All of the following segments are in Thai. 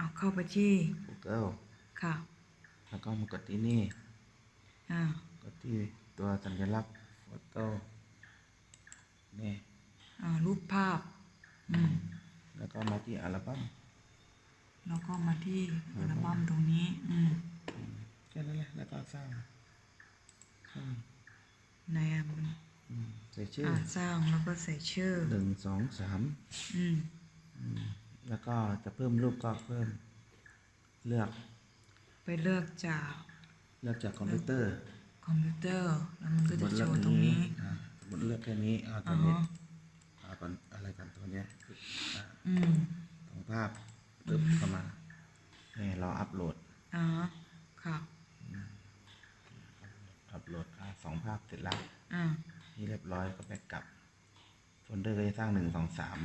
เอาเข้าไปที่ Google ค่ะ แล้วก็มากดที่นี่ อ่า กดที่ตัวสัญลักษณ์โฟโต้นี่ อ่า รูปภาพ อืม แล้วก็มาที่อัลบั้ม แล้วก็มาที่อัลบั้มตรงนี้ อืม แค่นั้นแหละ แล้วก็สร้างอืมในอะมันอืมใส่ชื่ออ่าสร้างแล้วก็ใส่ชื่อ หนึ่งสองสาม อืม แล้วก็จะเพิ่มรูปก็เพิ่มเลือก ไปเลือกจากเลือกจากคอมพิวเตอร์คอมพิวเตอร์แล้วมันก็สมมจะติโชเลือกว์ตรงนี้อ่าสมมติเลือกแค่นี้เอาตัอ๋วอนี้เอาก่อนอะไรก่อนตัวเนี้ยอ่าอืมตรงภาพตึบเข้ามานี่เราอัพโหลดอ๋อค่ะอัพโหลดอ่าสองภาพเสร็จแล้วอ่านี่เรียบร้อยก็แบกกลับโฟลเดอร์ก็จะสร้างหนึ่งสองสาม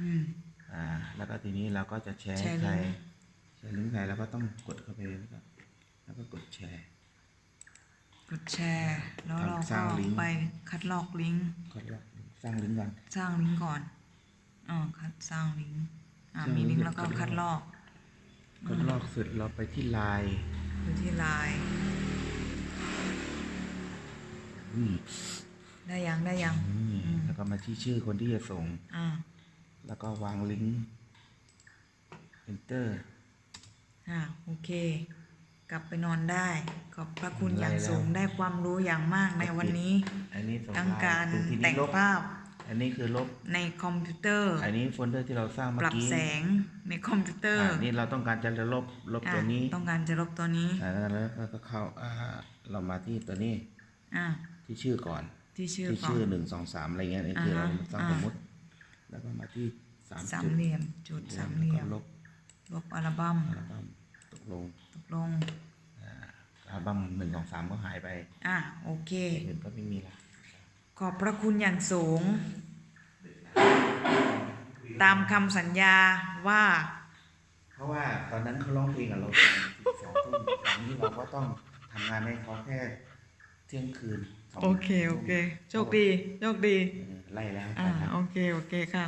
อืม อ่า แล้วก็ทีนี้เราก็จะแชร์แชร์ใครลิงก์แชร์ลิงก์ใครแล้วก็ต้องกดเข้าไปแล้วก็แล้วก็กดแชร์ กดแชร์ แล้วเราสร้าก็งลิงก์ ไปคัดลอกลิงก์กดแล้วสร้างลิงก์กันสร้างลิงก์ก่อนอ๋อคัดสร้างลิงก์อ่าสร้างลิมีงก์ลิงก์แล้วก็คัคัดดลลออกกดลอกเสร็จเราไปที่ไลน์ดูที่ไลน์อืมได้ยังได้ยัง นี่แล้วก็มาที่ชื่อคนที่จะส่ง อ่า แล้วก็วางลิงก์ enter อ่าโอเค กลับไปนอนได้ ขอบพระคุณอย่างได้แล้วสูงได้ความรู้อย่างมากในวันนี้อันนี้ส่งทั้งไลน์การถึทีนี้แต่งลบภาพ อันนี้คือลบในคอมพิวเตอร์ อันนี้โฟลเดอร์ที่เราสร้างปเมื่อรับกี้แสงในคอมพิวเตอร์อ่านี่เราต้องการจะลบลบอะตัวนี้ต้องการจะลบตัวนี้อ่าแล้วก็เข้าอ่าเรามาที่ตัวนี้อ่าที่ชื่อก่อนที่ชื่อที่ก่อชื่อนหนึ่งสองสามอะไรเงี้ยนี่คือเราอ่าฮะสร้างอ่าสมมติ แล้วก็มาที่สามสามจุดเหลี่ยมจุดสามเหลี่ยมแล้วก็ลบลบอัลบั้มอัลบั้มตกลงตกลงอัลบั้มหนึ่งสองสามก็หายไป อ่าโอเคอย่างอื่นก็ไม่มีละขอบพระคุณอย่างสูง ตามคำสัญญาว่า เพราะว่าตอนนั้นเขาร้องเพลงกับเราสองทุ่มตอนนี้เราก็ต้องทำงานให้เขาแค่เที่ยงคืนสงโอเค โอเค โชคดี โชคดี เออไล่แล้วอ่า ไปครับ โอเค โอเคค่ะ